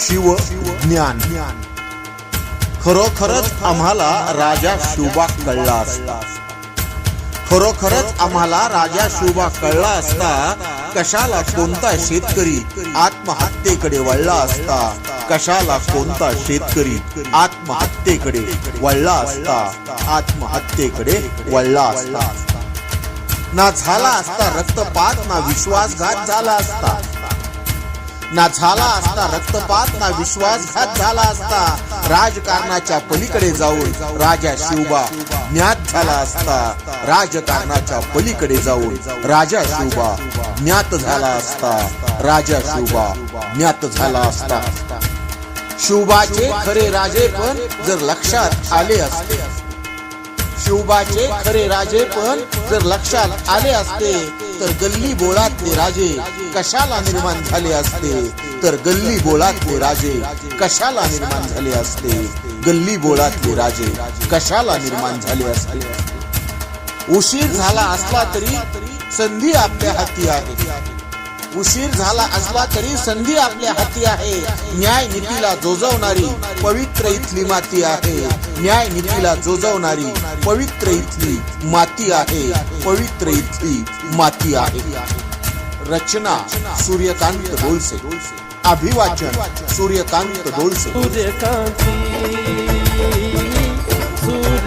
शिव ज्ञान. खरोखरच आम्हाला राजा शिवबा कळला असता. खरोखरच आम्हाला राजा शिवबा कळला असता. कशाला कोणता शेतकरी आत्महत्येकडे वळला असता? कशाला कोणता शेतकरी आत्महत्येकडे वळला असता? आत्महत्येकडे वळला असता. ना झाला असता रक्तपात ना विश्वासघात झाला असता. ना झाला असता रक्तपात ना विश्वासघात झाला असता राजकारणाच्या पलीकडे जाऊन राजा शिवबा ज्ञात झाला असता राजकारणाच्या पलीकडे जाऊन राजा शिवबा ज्ञात झाला असता राजा शिवबा ज्ञात झाला असता. शिवबाचे खरे राजे पण जर लक्षात आले असते शिवबाचे खरे राजे पण जर लक्षात आले असते तर गल्ली बोळातले राजे. कशाला निर्माण झाले असते? तर गल्ली बोळातले राजे. कशाला निर्माण झाले असते? गल्ली बोळातले राजे. कशाला निर्माण झाले असते? उशीर झाला असला तरी संधी आपल्या हाती आहे. उशीर झाला असला तरी संधी आपल्या हाती आहे. न्याय नीतीला जोजवणारी पवित्र इथली माती आहे. न्याय नीतीला जोजवणारी पवित्र इथली माती आहे. पवित्र इथली माती आहे. रचना सूर्यकांत डोलसे. अभिवाचन सूर्यकांत डोलसे. सूर्यकांत.